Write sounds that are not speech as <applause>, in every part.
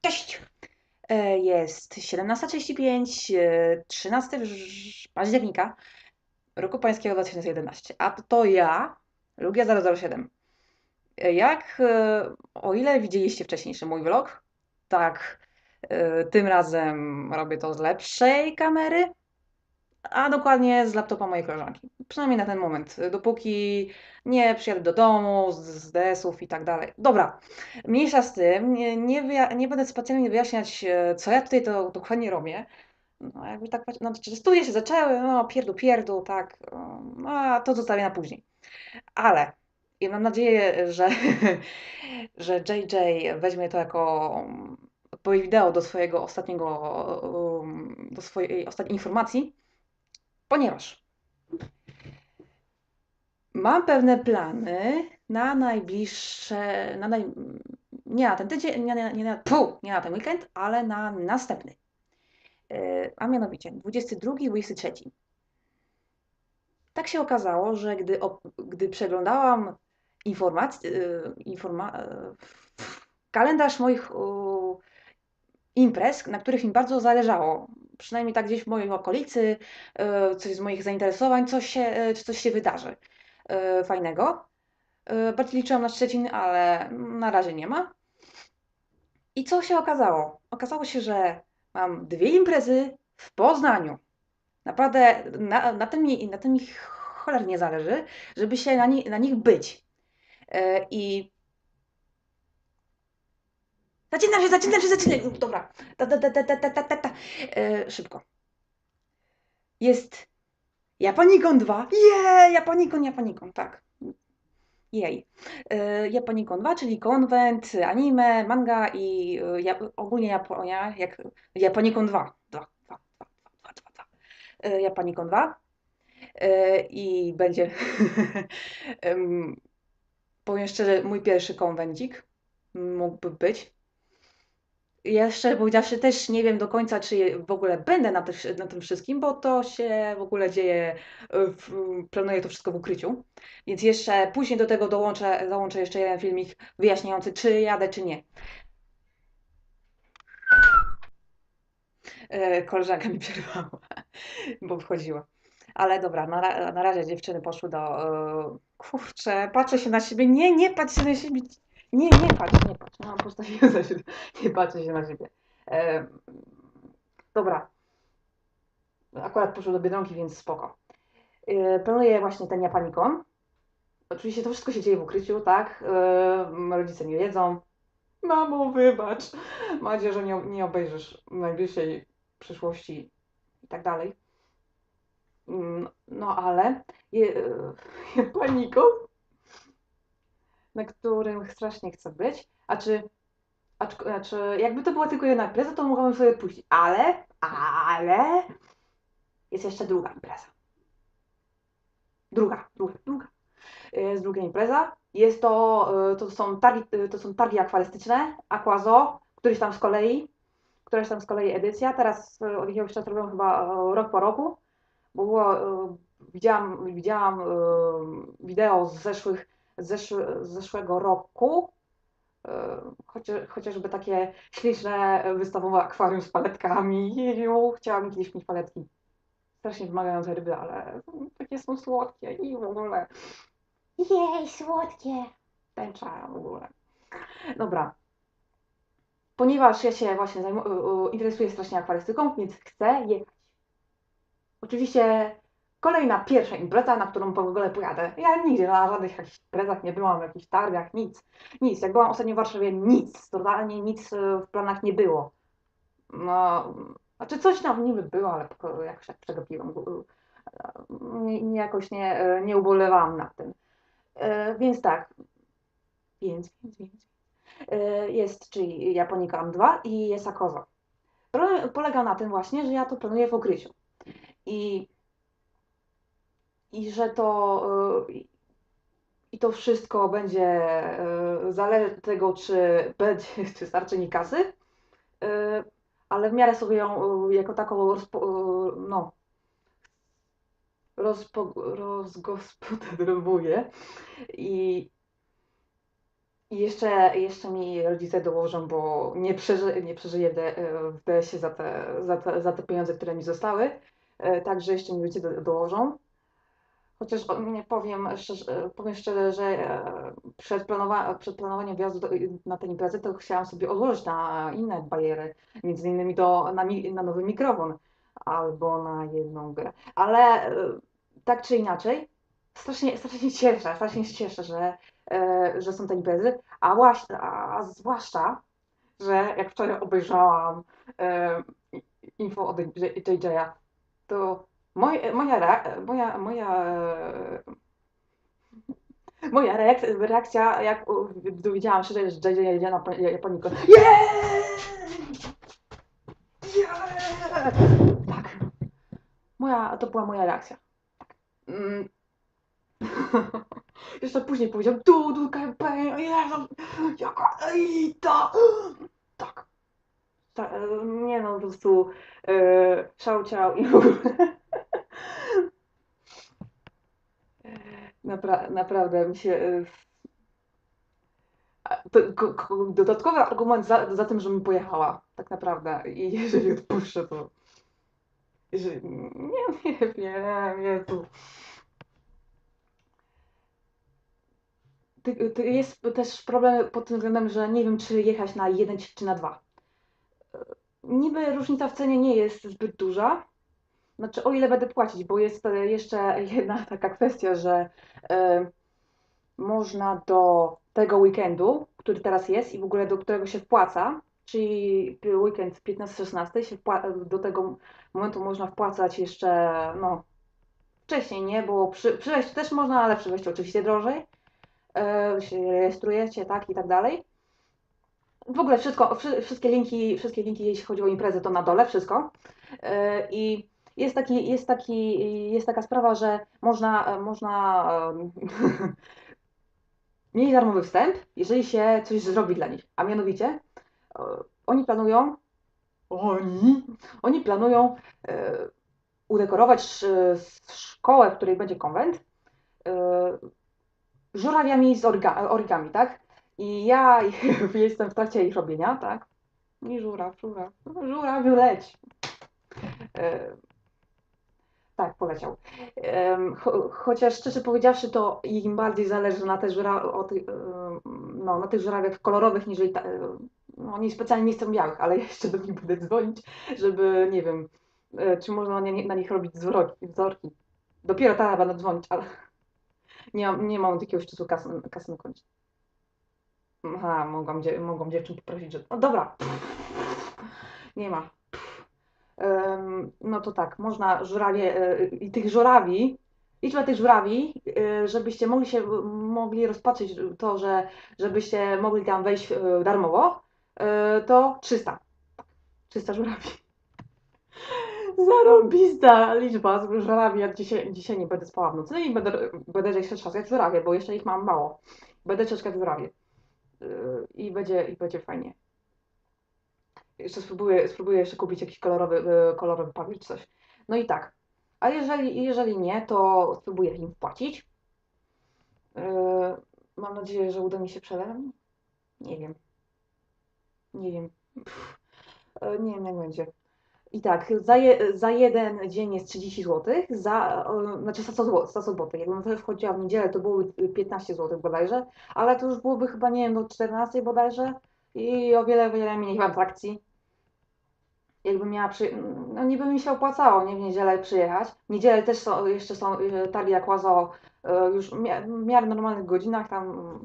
Cześć! E, Jest 17.35, e, 13 wrz- października roku pańskiego 2011, a to ja, Lugia 007. E, Jak, e, o ile widzieliście wcześniejszy mój vlog, tak e, tym razem robię to z lepszej kamery, a dokładnie z laptopa mojej koleżanki. Przynajmniej na ten moment, dopóki nie przyjadę do domu, z, DS-ów i tak dalej. Dobra, mniejsza z tym, nie, nie, nie będę specjalnie wyjaśniać, e, co ja tutaj to dokładnie robię. No, jakby tak, no, czy studia się zaczęły, no, pierdu, pierdu, tak, um, a to zostawię na później. Ale i mam nadzieję, że, <laughs> że JJ weźmie to jako um, odpowiedź wideo do swojego ostatniego, um, do swojej ostatniej informacji, ponieważ mam pewne plany na najbliższe, na naj, nie na ten tydzień, nie, nie, nie, na, pu, nie na ten weekend, ale na następny. Yy, A mianowicie 22 i 23. Tak się okazało, że gdy, gdy przeglądałam informacje, informa, e, kalendarz moich imprez, na których mi bardzo zależało, przynajmniej tak gdzieś w mojej okolicy, e, coś z moich zainteresowań, coś się, e, coś się wydarzy e, fajnego. Bardziej liczyłam na Szczecin, ale na razie nie ma. I co się okazało? Okazało się, że mam dwie imprezy w Poznaniu. Naprawdę na, na, tym, mi, na tym mi cholernie zależy, żeby się na, na nich być. I Zacinam się, zacinam się, zacinam. Dobra. Ta, ta, ta, ta, ta, ta, ta, ta. E, szybko. Jest Japonikon 2. Jej, Japonikon, Japonikon, tak. Jej. E, Japonikon 2, czyli konwent, anime, manga i e, ja, ogólnie Japonia, jak Japonikon 2. 2, 2, 2, 2, 2, 2. E, Japonikon 2. E, I będzie, <laughs> powiem szczerze, mój pierwszy konwendzik mógłby być. Ja szczerze powiedziawszy też nie wiem do końca, czy w ogóle będę na, te, na tym wszystkim, bo to się w ogóle dzieje, e, w, planuję to wszystko w ukryciu. Więc jeszcze później do tego dołączę, dołączę jeszcze jeden filmik wyjaśniający, czy jadę, czy nie. E, Koleżanka mi przerwała, <laughs> bo wchodziła. Ale dobra, na, na razie dziewczyny poszły do. e, kurczę, patrzę się na siebie. Nie, nie patrz się na siebie. Nie, nie patrz, nie patrz. No, postawiłem za siebie. <laughs> Nie patrzę się na siebie. E, dobra. Akurat poszły do Biedronki, więc spoko. E, planuję właśnie ten Japanikon. Oczywiście to wszystko się dzieje w ukryciu, tak? E, rodzice nie wiedzą. Mamo, wybacz. Mam nadzieję, że nie, nie obejrzysz w najbliższej przyszłości i tak dalej. Mm, No ale je, <laughs> Japanikon, na którym strasznie chcę być, a czy, a czy, a czy jakby to była tylko jedna impreza, to mogłabym sobie pójść, ale, ale jest jeszcze druga impreza. Druga, druga, druga. Jest druga impreza. Jest to, y, to są targi, y, to są targi akwarystyczne, Aquazo, któryś tam z kolei, któraś tam z kolei edycja. Teraz y, od jakiegoś czasu robią chyba rok po roku, bo było, widziałam, widziałam wideo z zeszłych, z, zeszły, z zeszłego roku, chociaż, chociażby takie śliczne wystawowe akwarium z paletkami. Jeju, chciałam kiedyś mieć paletki. Strasznie wymagające ryby, ale takie są słodkie i w ogóle. Jej, słodkie. Tęcza w ogóle. Dobra. Ponieważ ja się właśnie zajmu- y, y, interesuję strasznie akwarystyką, więc chcę jechać. Oczywiście kolejna pierwsza impreza, na którą w ogóle pojadę. Ja nigdzie na żadnych jakichś imprezach nie byłam, jakichś targach, nic. Nic. Jak byłam ostatnio w Warszawie, nic. Totalnie nic y, w planach nie było. No, znaczy coś tam niby było, ale jakoś tak przegapiłam. Y, Nie, jakoś nie, y, nie ubolewałam nad tym. E, Więc tak. Więc, więc, więc. E, Jest, czyli Japonikon 2 i jest Akozo. Problem polega na tym właśnie, że ja to planuję w ukryciu. I, i że to e, i- to wszystko będzie e, zależeć od tego, czy będzie, <laughs> czy starczy mi kasy, e, ale w miarę sobie ją jako taką rozpo, no, rozpo, rozgospodarowuję i I jeszcze, jeszcze mi rodzice dołożą, bo nie, przeży, nie przeżyję w, DS-ie za te, za, te, za te pieniądze, które mi zostały. Także jeszcze mi rodzice do, dołożą. Chociaż powiem szczerze, powiem szczerze, że e, przed, planowa przed planowaniem wjazdu na tę imprezę to chciałam sobie odłożyć na inne bariery, między innymi do, na, na nowy mikrofon albo na jedną grę. Ale e, tak czy inaczej, strasznie, strasznie cieszę, strasznie się cieszę, że, e, że są te imprezy, a, a zwłaszcza, że jak wczoraj obejrzałam e, info od JJ'a, to moj, moja, moja, moja, moja reak- reakcja, jak dowiedziałam się, że JJ jedzie na pa- Japonika. Yeah! Tak. Moja, to była moja reakcja. Mm. <laughs> Jeszcze później powiedział, du, du, KP, Jezu, jaka elita! Tak. Ta, e, nie no, po prostu e, szałciał i w ogóle. Napra naprawdę mi się... to, ko, dodatkowy argument za, za tym, żebym pojechała, tak naprawdę. I <laughs> jeżeli odpuszczę, to... Jeżeli, nie, nie wiem, Jezu. Ty- ty- Jest też problem pod tym względem, że nie wiem, czy jechać na jeden czy na dwa. Niby różnica w cenie nie jest zbyt duża. Znaczy, o ile będę płacić, bo jest e, jeszcze jedna <laughs> taka kwestia, że e, można do tego weekendu, który teraz jest i w ogóle do którego się wpłaca, czyli weekend 15-16, się do tego momentu można wpłacać jeszcze, no, wcześniej, nie? Bo przy, też można, ale przy wejściu oczywiście drożej. E, się rejestrujecie, tak, i tak dalej. W ogóle wszystko, wszy, wszystkie linki, wszystkie linki, jeśli chodzi o imprezę, to na dole, wszystko. I jest, taki, jest, taki, jest taka sprawa, że można, można <laughs> mieć darmowy wstęp, jeżeli się coś zrobi dla nich. A mianowicie, e, oni planują, oni, oni planują e, udekorować sz, szkołę, w której będzie konwent, e, żurawiami z origa, origami, tak? I ja <laughs> jestem w trakcie ich robienia, tak? I żuraw, żuraw, żurawiu leć. Tak, poleciał. Chociaż szczerze powiedziawszy, to im bardziej zależy na, te żura, o no, na tych żurawiach kolorowych, niż ta, no, oni specjalnie nie chcą białych, ale <laughs> jeszcze do nich będę dzwonić, żeby, nie wiem, e, czy można na, na nich robić wzorki. Dopiero teraz będę dzwonić, ale <laughs> nie mam, nie mam jakiegoś czasu kasy, kasy na koncie. Aha, mogłam, mogłam dziewczyn poprosić, że... No dobra. <laughs> Nie ma. No to tak, można żurawie e, i tych żurawi, liczba tych żurawi, e, żebyście mogli się, mogli rozpatrzeć to, że żebyście mogli tam wejść e, darmowo, to 300. 300 żurawi. <laughs> Zarobista liczba z żurawi. Ja dzisiaj, dzisiaj nie będę spała w nocy i będę, będę jeszcze trzaskać żurawie, bo jeszcze ich mam mało. Będę trzaskać żurawie. I będzie, i będzie fajnie. Jeszcze spróbuję, spróbuję jeszcze kupić jakiś kolorowy, yy, kolorowy papier czy coś. No i tak. A jeżeli, jeżeli nie, to spróbuję im wpłacić. Yy, mam nadzieję, że uda mi się przelewem. Nie wiem. Nie wiem. Yy, nie wiem, jak będzie. I tak, za, je, za jeden dzień jest 30 zł, za, o, znaczy 100 zł, 100 zł. Jakbym wtedy wchodziła w niedzielę, to byłoby 15 zł bodajże, ale to już byłoby chyba, nie wiem, do 14 bodajże i o wiele, wiele mniej atrakcji. Jakbym miała przy... no nie by mi się opłacało, nie w niedzielę przyjechać. W niedzielę też są, jeszcze są e, targi Aquazo e, już w mia- w miarę normalnych godzinach, tam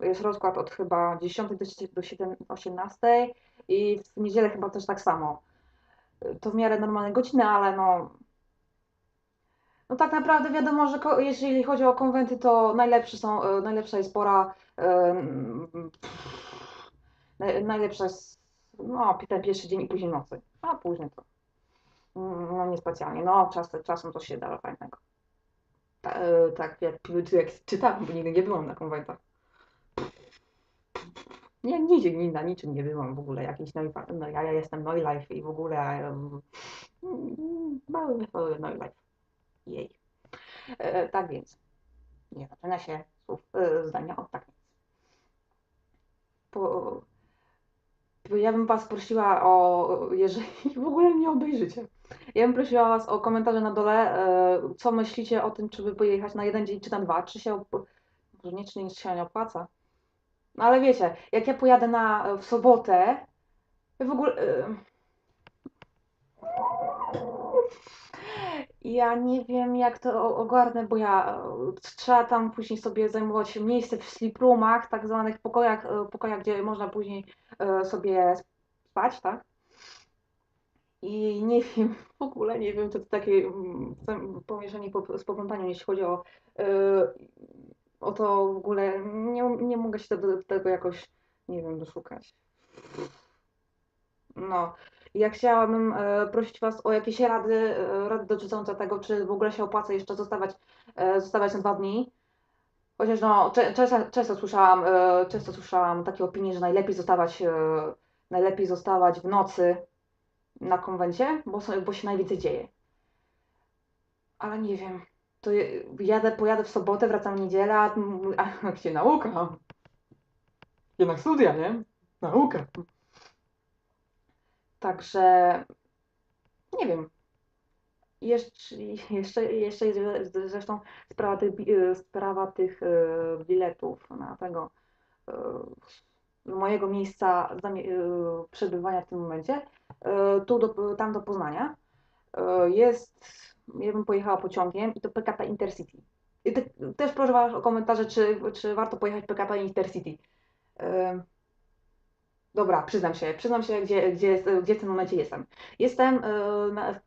jest rozkład od chyba 10 do 7 do 7 18 i w niedzielę chyba też tak samo to w miarę normalne godziny, ale no. No tak naprawdę wiadomo, że jeżeli chodzi o konwenty, to najlepsze są, najlepsza jest pora. naj- najlepsza jest no, ten pierwszy dzień i później nocy. A później to. mm, No niespecjalnie. No czas, czasem to się da fajnego. E, tak jak, jak czytałam, bo nigdy nie byłam na konwentach. Nie, nigdzie nie, na niczym nie byłam w ogóle. Jakiś no, no ja, ja jestem no life i w ogóle um, mały no life. Jej. E, tak więc nie zaczyna się słów, e, zdania od tak więc. Ja bym Was prosiła o, jeżeli w ogóle nie obejrzycie, ja bym prosiła Was o komentarze na dole, e, co myślicie o tym, czy by pojechać na jeden dzień, czy na dwa, czy się, może nie, czy nie, się nie opłaca. No ale wiecie, jak ja pojadę na, w sobotę, w ogóle... Ja nie wiem, jak to ogarnę, bo ja e, trzeba tam później sobie zajmować miejsce w sleep roomach, tak zwanych pokojach, e, pokojach, gdzie można później e, sobie spać, tak? I nie <laughs> wiem, w ogóle nie wiem, to takie mm, pomieszanie po- z poplątaniem, jeśli chodzi o, o to w ogóle, nie, nie mogę się do, do tego jakoś, nie wiem, doszukać. No, ja chciałabym e, prosić Was o jakieś rady, e, rady dotyczące tego, czy w ogóle się opłaca jeszcze zostawać, e, zostawać na dwa dni. Chociaż no, często, często słyszałam, często słyszałam takie opinie, że najlepiej zostawać, najlepiej zostawać w nocy na konwencie, bo, bo się najwięcej dzieje. Ale nie wiem, to jadę, pojadę w sobotę, wracam w niedzielę, a gdzie nauka? Jednak studia, nie? Nauka. Także nie wiem. Jeszcze, jeszcze, jeszcze jest zresztą sprawa tych, e, sprawa tych e, biletów na tego e, mojego miejsca przebywania w tym momencie, tu do, tam do Poznania. Jest, ja bym pojechała pociągiem i to PKP Intercity. Też proszę Was o komentarze, czy, czy warto pojechać PKP Intercity. Dobra, przyznam się, przyznam się, gdzie, gdzie, gdzie w tym momencie jestem. Jestem, e, na,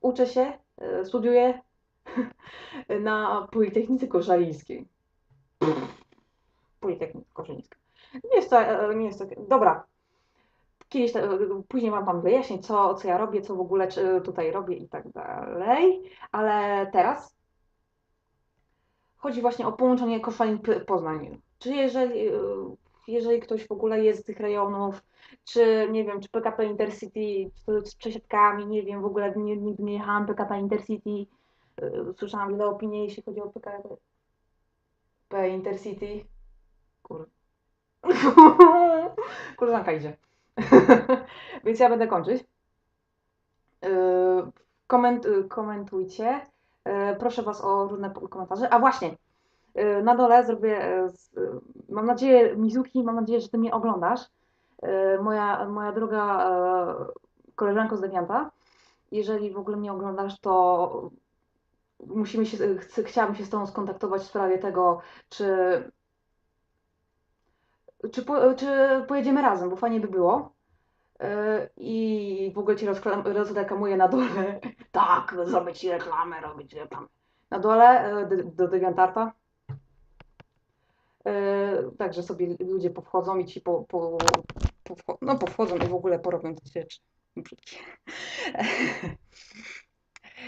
uczę się, e, studiuję <laughs> na Politechnice Koszalińskiej. Politechnika Koszalińska. Nie jest to, e, nie jest to, dobra. Kiedyś, później Wam Wam wyjaśnię, co, co ja robię, co w ogóle tutaj robię i tak dalej, ale teraz chodzi właśnie o połączenie Koszalin-Poznań. Czy jeżeli, jeżeli ktoś w ogóle jest z tych rejonów, czy nie wiem, czy PKP Intercity czy z przesiadkami, nie wiem, w ogóle nigdy nie jechałam PKP Intercity, e, słyszałam wiele opinii, jeśli chodzi o PKP Intercity. Kur... <laughs> Koleżanka idzie. <laughs> Więc ja będę kończyć. Yy, Koment, komentujcie. Yy, Proszę Was o różne komentarze. A właśnie, na dole zrobię, z- yy, mam nadzieję, Mizuki, mam nadzieję, że Ty mnie oglądasz. Moja, moja droga koleżanko z Devianta. Jeżeli w ogóle mnie oglądasz, to musimy się, chcę, chciałabym się z Tobą skontaktować w sprawie tego, czy, czy, po, czy pojedziemy razem, bo fajnie by było. I w ogóle rozklam- rozreklamuję na dole. <laughs> Tak, zrobię Ci reklamę, robię Ci reklamę. Na dole do, do Deviantarta. E, także sobie ludzie powchodzą i ci po, po, po no, powchodzą i w ogóle porobią te rzeczy. <laughs>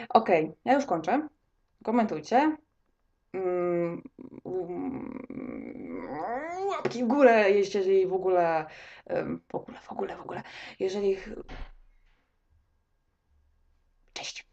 Okej, okay, ja już kończę. Komentujcie. Mm, łapki w górę, jeżeli w ogóle, w ogóle, w ogóle, w ogóle, jeżeli... Cześć!